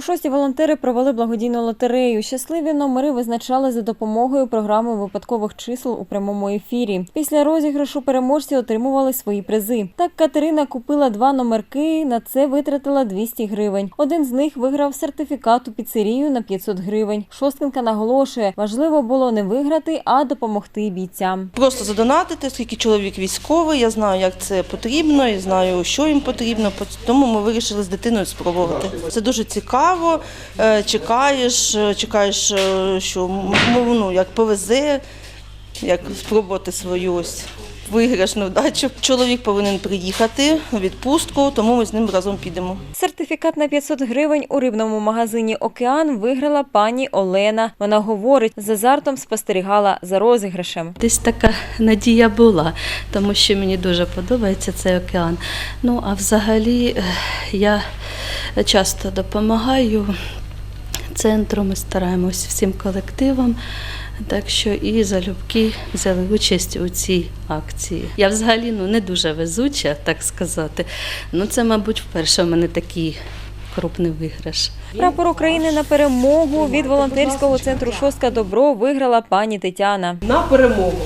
Шості волонтери провели благодійну лотерею. Щасливі номери визначали за допомогою програми випадкових чисел у прямому ефірі. Після розіграшу переможці отримували свої призи. Так Катерина купила два номерки. На це витратила 200 гривень. Один з них виграв сертифікат у піцерію на 500 гривень. Шосткинка наголошує, важливо було не виграти, а допомогти бійцям. Просто задонатити, оскільки чоловік військовий, я знаю, як це потрібно, я знаю, що їм потрібно. Тому ми вирішили з дитиною спробувати. Це дуже цікаво. Е, Чекаєш, е, чекаєш, е, що ну, як повезе, як спробувати свою ось виграшну вдачу. Чоловік повинен приїхати у відпустку, тому ми з ним разом підемо. Сертифікат на 500 гривень у рибному магазині Океан виграла пані Олена. Вона говорить, з азартом спостерігала за розіграшем. Десь така надія була, тому що мені дуже подобається цей океан. Ну а взагалі е, я часто допомагаю центру, ми стараємось всім колективам. Так що і залюбки взяли участь у цій акції. Я взагалі ну, не дуже везуча, так сказати. Ну це, мабуть, вперше в мене такий крупний виграш. Прапор України на перемогу від волонтерського центру Шостка Добро виграла пані Тетяна. на перемогу.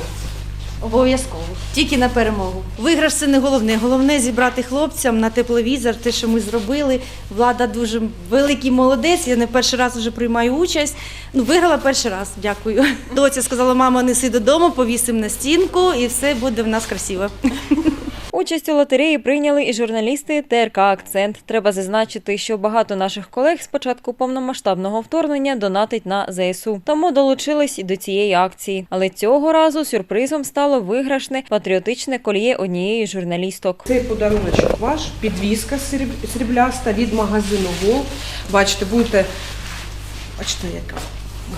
Обов'язково. Тільки на перемогу. Виграш це не головне. Головне зібрати хлопцям на тепловізор, те, що ми зробили. Влада дуже великий молодець. Я не перший раз вже приймаю участь. Ну, виграла перший раз. Дякую. Доця сказала, мама, неси додому, повісимо на стінку, і все буде в нас красиво. Участь у лотереї прийняли і журналісти ТРК Акцент. Треба зазначити, що багато наших колег з початку повномасштабного вторгнення донатить на ЗСУ, тому долучились і до цієї акції. Але цього разу сюрпризом стало виграшне патріотичне коліє однієї журналісток. Цей подаруночок ваш, підвіска сріб- срібляста від магазину Гол. Бачите, будете, бачите, яка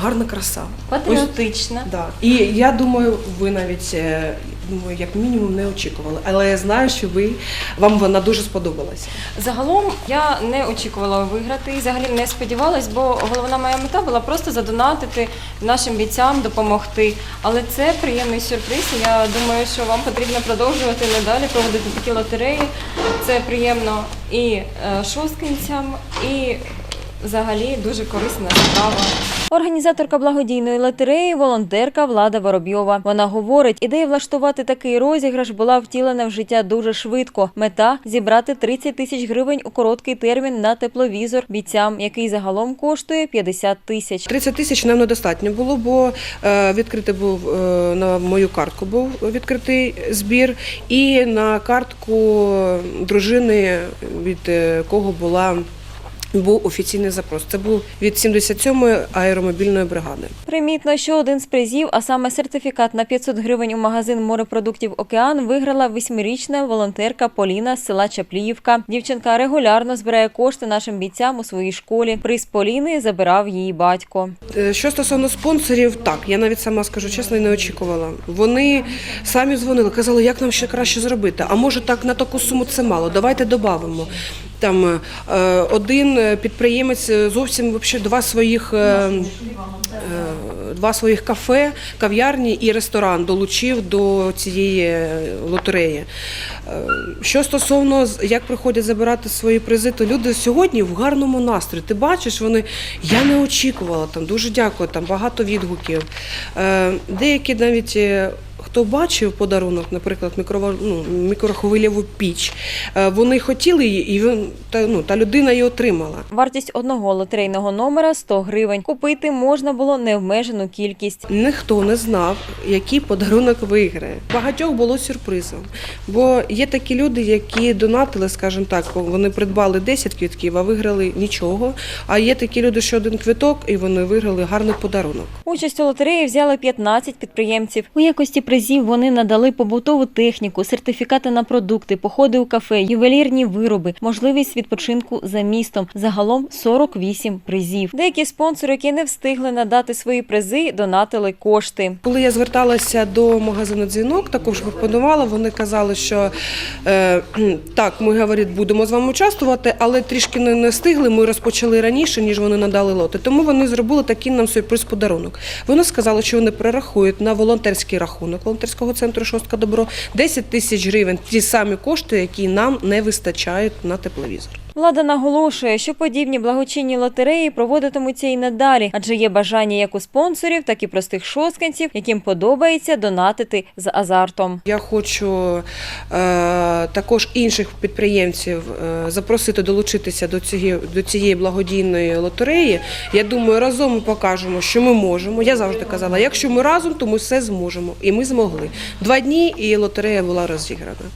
гарна краса. Патріотична. Да. І я думаю, ви навіть е, думаю, як мінімум не очікували. Але я знаю, що ви вам вона дуже сподобалася. Загалом я не очікувала виграти і взагалі не сподівалась, бо головна моя мета була просто задонатити нашим бійцям, допомогти. Але це приємний сюрприз. Я думаю, що вам потрібно продовжувати надалі проводити такі лотереї. Це приємно і е, шосткинцям, і взагалі дуже корисна справа. Організаторка благодійної лотереї, волонтерка Влада Воробйова. Вона говорить, ідея влаштувати такий розіграш була втілена в життя дуже швидко. Мета зібрати 30 тисяч гривень у короткий термін на тепловізор бійцям, який загалом коштує 50 тисяч. 30 тисяч нам недостатньо було, бо е, відкритий був е, на мою картку був відкритий збір, і на картку дружини, від е, кого була. Був офіційний запрос. Це був від 77-ї аеромобільної бригади. Примітно, що один з призів, а саме сертифікат на 500 гривень у магазин морепродуктів Океан, виграла восьмирічна волонтерка Поліна з села Чапліївка. Дівчинка регулярно збирає кошти нашим бійцям у своїй школі. Приз Поліни забирав її батько. Е, Що стосовно спонсорів, так я навіть сама скажу чесно, не очікувала. Вони самі дзвонили, казали, як нам ще краще зробити. А може так на таку суму це мало. Давайте додамо. Там е, один підприємець е, зовсім вообще два своїх. Е, Два своїх кафе, кав'ярні і ресторан долучив до цієї е, лотереї. Е, Що стосовно як приходять забирати свої призи, то люди сьогодні в гарному настрої. Ти бачиш, вони я не очікувала там. Дуже дякую. Там багато відгуків. Деякі навіть. Хто бачив подарунок, наприклад, мікрово, ну, піч, вони хотіли її, і та, ну, та людина її отримала. Вартість одного лотерейного номера 100 гривень. Купити можна було необмежену кількість. Ніхто не знав, який подарунок виграє. Багатьох було сюрпризом. Бо є такі люди, які донатили, скажімо так, вони придбали 10 квітків, а виграли нічого. А є такі люди, що один квиток, і вони виграли гарний подарунок. Участь у лотереї взяли 15 підприємців. У якості призів вони надали побутову техніку, сертифікати на продукти, походи у кафе, ювелірні вироби, можливість відпочинку за містом. Загалом 48 призів. Деякі спонсори, які не встигли надати свої призи, донатили кошти. Коли я зверталася до магазину дзвінок, також пропонувала. Вони казали, що е, так, ми говорить, будемо з вами участвувати, але трішки не, не встигли. Ми розпочали раніше, ніж вони надали лоти. Тому вони зробили такий нам сюрприз подарунок. Вони сказали, що вони перерахують на волонтерський рахунок волонтерського центру Шостка Добро 10 тисяч гривень, ті самі кошти, які нам не вистачають на тепловізор. Влада наголошує, що подібні благочинні лотереї проводитимуться і надалі, адже є бажання як у спонсорів, так і простих шостканців, яким подобається донатити з азартом. Я хочу е, також інших підприємців е, запросити долучитися до цієї, до цієї благодійної лотереї. Я думаю, разом ми покажемо, що ми можемо. Я завжди казала, якщо ми разом, то ми все зможемо. І ми змогли. Два дні і лотерея була розіграна.